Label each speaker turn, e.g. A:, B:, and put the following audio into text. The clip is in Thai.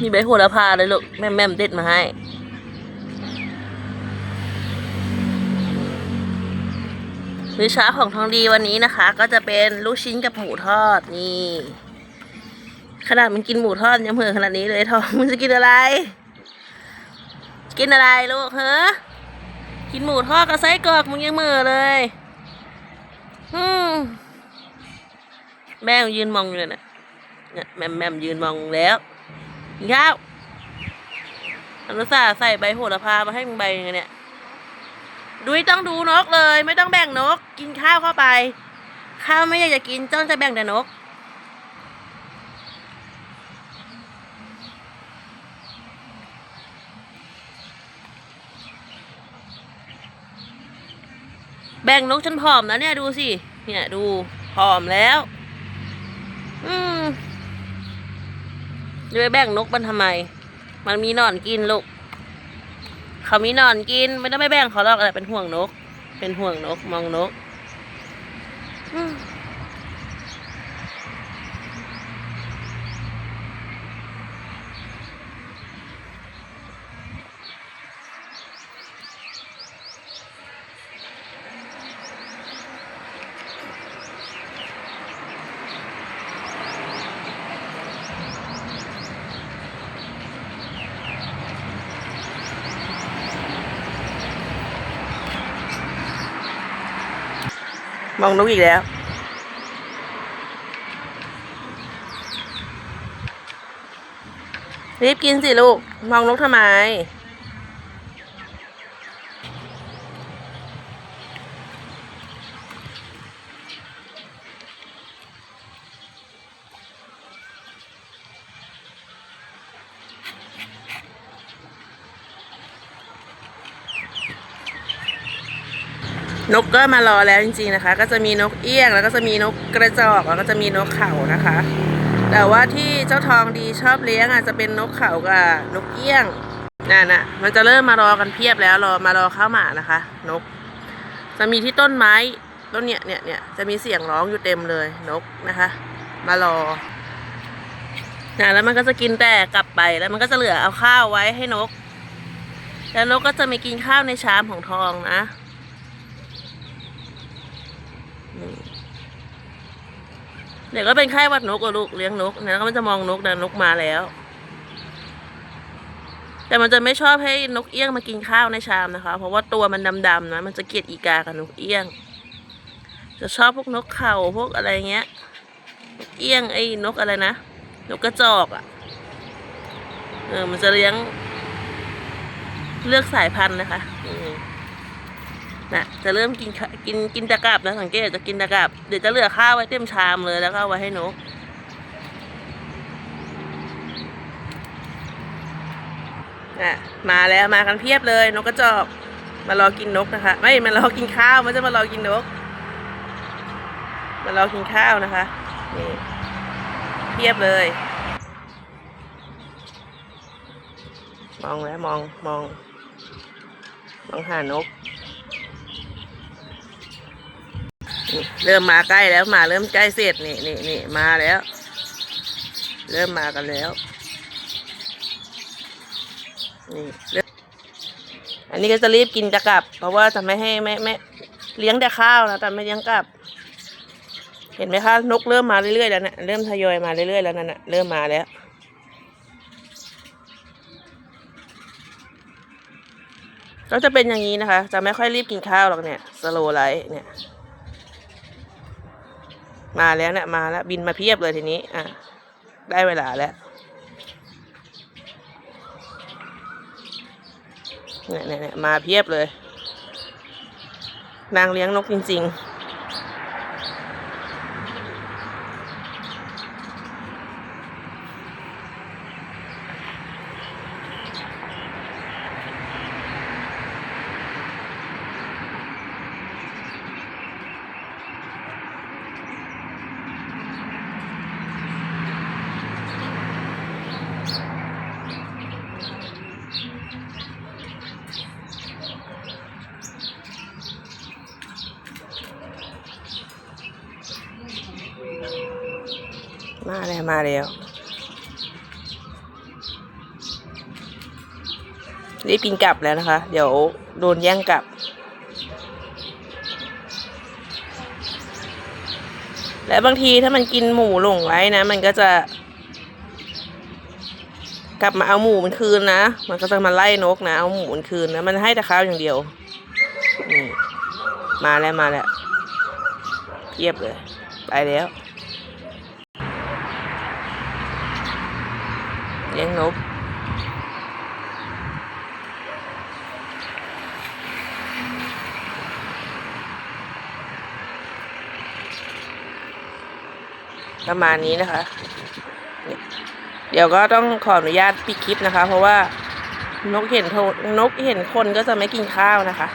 A: มีใบโหระพาเลยลูกแม่แม่เด็ดมาให้ มื้อเช้าของทองดีวันนี้นะคะ ก็จะเป็นลูกชิ้นกับหมูทอดนี่ขนาดมันกินหมูทอดยังเผื่อขนาดนี้เลยทองมึงจะกินอะไร กินอะไรลูกเฮ้อกินหมูทอดกับไส้กรอกมึงยังเมื่อเลยอืมแม่ยืนมองอยู่เลยนะเนี่ยแม่แม่ยืนมองแล้ว กินข้าวอนุสาใส่ใบโหระพามาให้มึงใบหนึงอะเนี่ยดูไม่ต้องดูนกเลย ไม่ต้องแบ่งนก กินข้าวเข้าไป ข้าวไม่อยากจะกินจ้องจะแบ่งแต่นก แบ่งนกจนผอมแล้วเนี่ยดูสิ เนี่ยดูผอมแล้ว อืม จะไปแบ่งนกมันทำไม มันมีนอนกินลูก เขามีนอนกินไม่ต้องไปแบ่งเขาหรอกอะไรเป็นห่วงนก เป็นห่วงนกมองนก มองนกอีกแล้ว รีบกินสิลูก มองนกทำไม นกก็มารอแล้วจริง ๆนะคะ ก็จะมีนกเอี้ยง แล้วก็จะมีนกกระจอกแล้วก็จะมีนกเขานะคะ แต่ว่าที่เจ้าทองดีชอบเลี้ยงอาจจะเป็นนกเขากับนกเอี้ยงนั่นน่ะมันจะเริ่มมารอกันเพียบแล้วรอมารอข้าวหมานะคะ นก จะมีที่ต้นไม้ต้นเนี้ยเนี่ยเนี่ยจะมีเสียงร้องอยู่เต็มเลยนกนะคะ มารอนะแล้วมันก็จะกินแต่กลับไปแล้วมันก็จะเหลือเอาข้าวไว้ให้นก แล้วนกก็จะไม่กินข้าวในชามของทองนะ เดี๋ยวก็เป็นไข้วัดนกอะลูกเลี้ยงนกนะแล้วก็มันจะมองนกนะนกมาแล้ว แต่มันจะไม่ชอบให้นกเอี้ยงมากินข้าวในชามนะคะ เพราะว่าตัวมันดำๆนะมันจะเกลียดอีกากับนกเอี้ยง จะชอบพวกนกเขาพวกอะไรเงี้ยนกเอี้ยงไอ้นกอะไรนะนกกระจอกอะ่ะเออมันจะเลี้ยงเลือกสายพันธุ์นะคะอืม นะจะเริ่มกินกินกินตะกรับนะสังเกตจะกินตะกรับ เดี๋ยวจะเหลือข้าวไว้เต็มชามเลยแล้วก็เอาไว้ให้นกนะมาแล้วมากันเพียบเลย นกกระจอกมารอกินนกนะคะ ไม่มารอกินข้าวไมันจะมารอกินนก มารอกินข้าวนะคะนี่เพียบเลย มองแล้วมองมองมองหานก นี่ เริ่มมาใกล้แล้วมาเริ่มใกล้เสร็จนี่นี่นี่มาแล้ว เริ่มมากันแล้ว นี่อันนี้ก็จะรีบกินจะกลับ เพราะว่าจะไม่ให้ไม่ไม่เลี้ยงแต่ข้าวนะแต่ไม่เลี้ยงกลับ เห็นไหมคะนกเริ่มมาเรื่อยๆแล้วนะเริ่มทยอยมาเรื่อยๆแล้วนั่นนะเริ่มมาแล้วก็จะเป็นอย่างนี้นะคะ จะไม่ค่อยรีบกินข้าวหรอกเนี่ยสโลไลท์เนี่ย มาแล้วเนี่ยมาแล้วบินมาเพียบเลยทีนี้ อะ ได้เวลาแล้วเนี่ยเนี่ยเนี่ยมาเพียบเลย นางเลี้ยงนกจริง ๆ มาแล้วมาแล้วรีบกินกลับแล้วนะคะ เดี๋ยวโดนแย่งกลับ และบางทีถ้ามันกินหมูหลงไว้นะ มันก็จะ กลับมาเอาหมูมันคืนนะ มันก็จะมาไล่นกนะ เอาหมูมันคืนนะ มันให้แต่ข้าวอย่างเดียว นี่ มาแล้วมาแล้วเทียบเลย ไปแล้ว เลี้ยงนกประมาณนี้นะคะ เดี๋ยวก็ต้องขออนุญาตปิดคลิปนะคะ เพราะว่านกเห็นนกเห็นคนก็จะไม่กินข้าวนะคะ